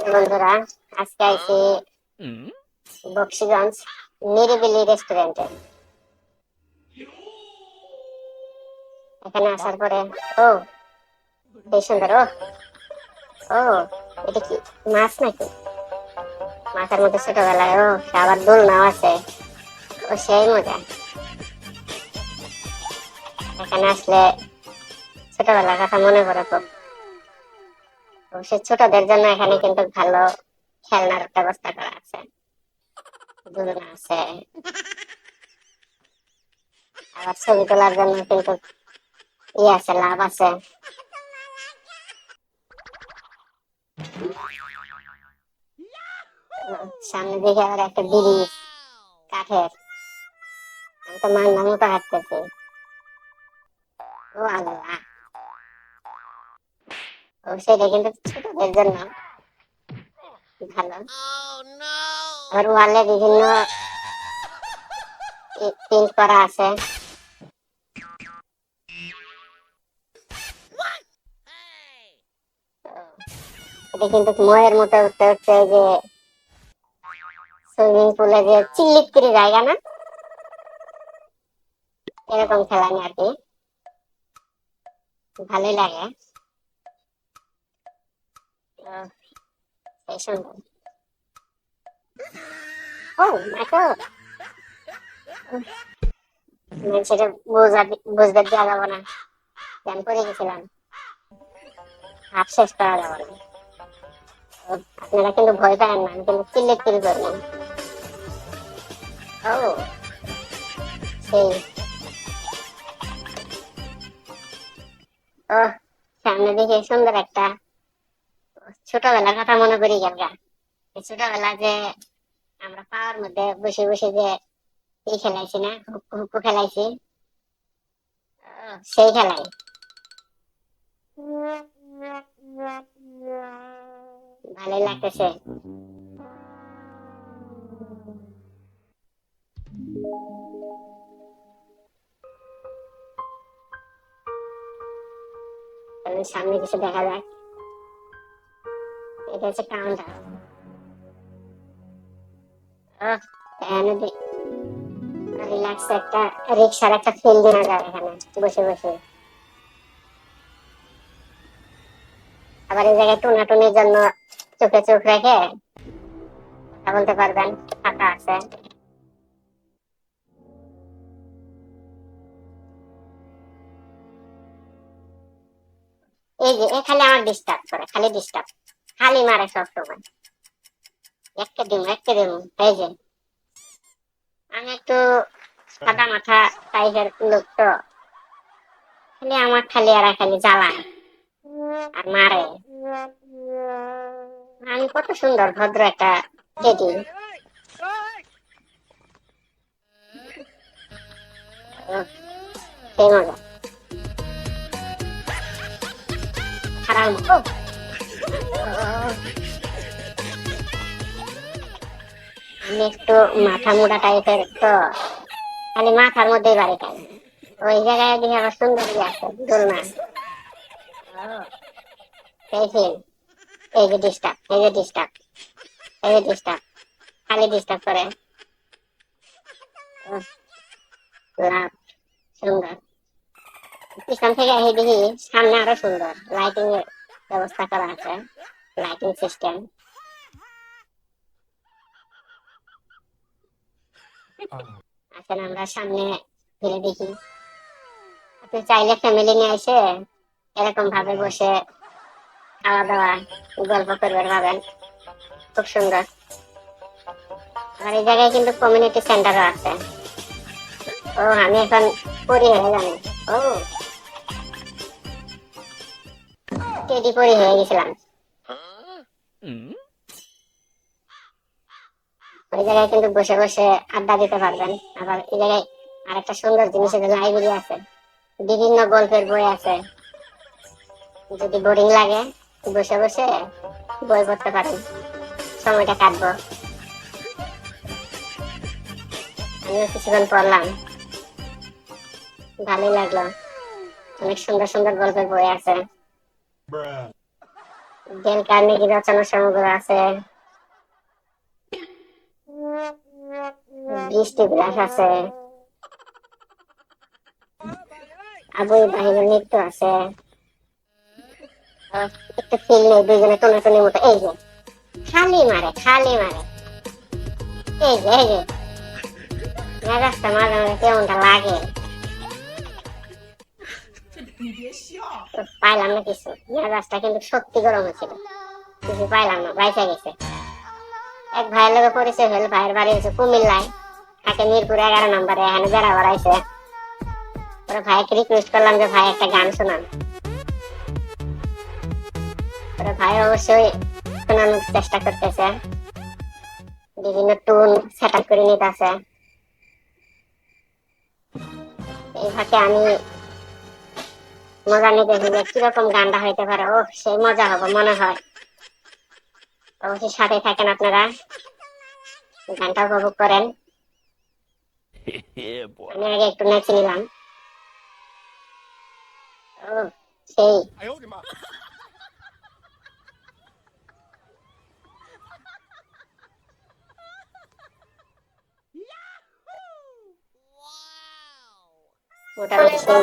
বন্ধুরা আজকে আইছি বক্সিগঞ্জ নিরিবিলি রেস্টুরেন্টে। এখানে আসার পরে ও বেশ সুন্দর ও ও এটা কি মাছ নাকি? মাছের মধ্যে ছোটবেলায় ও আবার দোলনাও আছে। ও সেই মজা। এখানে আসলে ছোটবেলার কথা মনে পড়ে খুব। অবশ্যই ছোটদের জন্য এখানে কিন্তু ভালো খেলনার ব্যবস্থা করা আছে। দোলনা আছে। আবার ছবি তোলার জন্য কিন্তু ইয়ে আছে, লাভ আছে। সামনে দিকে আবার একটা ব্রিজ কাঠের। আমি তো মাংনা মতো হাঁটতেছি। ও আল্লাহ। ওয়ালে বিভিন্ন আছে। কিন্তু ময়ের মতো উঠতে উঠতে যে সুইমিং পুলে যে চিল্লিপ করে জায়গা না? এরকম খেলানি আর কি। ভালোই লাগে। এই সুন্দর ও দেখো সেটা বোঝা বুঝতে দেওয়া যাব না। জ্ঞান করে গেছিলাম। হাফ শেষ করা যাবে না। আপনারা কিন্তু ভয় পাবেন না, আমি কিন্তু চিল্লে চিল্লি করব ও সেই। ও সামনে দেখে সুন্দর একটা ছোটবেলার কথা মনে করি গা। ছোটবেলা যে আমরা পাওয়ার মধ্যে বসে বসে যে এই খেলাইছি না হুক্কু খেলাইছি, সেই খেলাই। ভালোই লাগতেছে। সামনে কিছু দেখা যাক। এটা হচ্ছে কাউন্টার এখানে রিল্যাক্স একটা রিক্সার একটা ফিল দেওয়া যায় এখানে, বসে বসে। আবার এই জায়গায় টুনাটুনির জন্য চোখে চোখ রেখে কথা বলতে পারবেন, ফাঁকা আছে। এই যে, এ খালি আমার ডিস্টার্ব করে, খালি ডিস্টার্ব খালি মারে সব সময় একটা দিন একটা দিন এই যে। আমি একটু সাদা মাথা টাইপের লোক তো। খালি আমার খালি এরা খালি জ্বালায়। আর মারে। আমি কত সুন্দর, ভদ্র একটা টেডি। সেই মজা। আমি একটু মাথা মোটা টাইপের তো, খালি মাথার মধ্যেই বাড়ি খাই ওই জায়গায় আছে, দোলনা। এই যে ডিস্টার্ব এই যে ডিস্টার্ব এই যে ডিস্টার্ব খালি ডিস্টার্ব করে। লাভ, সুন্দর। পিছন থেকে এই দেখি সামনে আরও সুন্দর লাইটিং ব্যবস্থা করা আছে লাইটিং সিস্টেম আসেন আমরা সামনে ফিরে দেখি। আপনি চাইলে ফ্যামিলি নিয়ে এসে এরকম ভাবে বসে খাওয়া দাওয়া গল্প করবে পাবেন খুব সুন্দর। আর এই জায়গায় কিন্তু কমিউনিটি সেন্টারও আছে। ও আমি এখন পরি হয়ে জানি। ও। টেডি পরি হয়ে গেছিলাম। ওই জায়গায় কিন্তু বসে বসে আড্ডা দিতে পারবেন। আবার এই জায়গায় আরেকটা সুন্দর জিনিস আছে লাইব্রেরি আছে। বিভিন্ন গল্পের বই আছে। যদি বোরিং লাগে বসে বসে বই পড়তে পারেন। সময়টা কাটবো। আমিও কিছুক্ষণ পড়লাম। ভালোই লাগল। অনেক সুন্দর সুন্দর গল্পের বই আছে। ডেল কার্নেগি রচনা সমগ্র আছে। বৃষ্টি বিলাস আছে। আবু ইব্রাহিমের নৃত্য আছে। একটু ফিল নেই, দুইজনে টনাটনির মতো। এই যে, খালি মারে খালি মারে। এই যে এই যে। মেজাজটা মাঝে মাঝে কেমনটা লাগে। পাইলাম না কিছু। মেজাজটা কিন্তু সত্যি গরম হয়েছিল কিছু পাইলাম না বাইসা গেছে। এক ভাইয়ের লোক পরিচয় হল ভাইয়ের বাড়ি হচ্ছে কুমিল্লায়। থাকে মিরপুর এগারো নম্বরে এখানে বেড়া বেড়াইছে পরে ভাইকে রিকোয়েস্ট করলাম যে ভাই একটা গান শোনান। পরে ভাই অবশ্যই শোনানোর চেষ্টা করতেছে। বিভিন্ন টুন সেট করে নিতেছে। এই ফাঁকে আমি মজা নিতে যে কীরকম গানটা হইতে পারে। ও সেই মজা হবে মনে হয়। অবশ্যই সাথে থাকেন আপনারা। গানটা উপভোগ করেন। আমি আগে একটু নেচে নিলাম। ও সেই। মোটামুটি সেই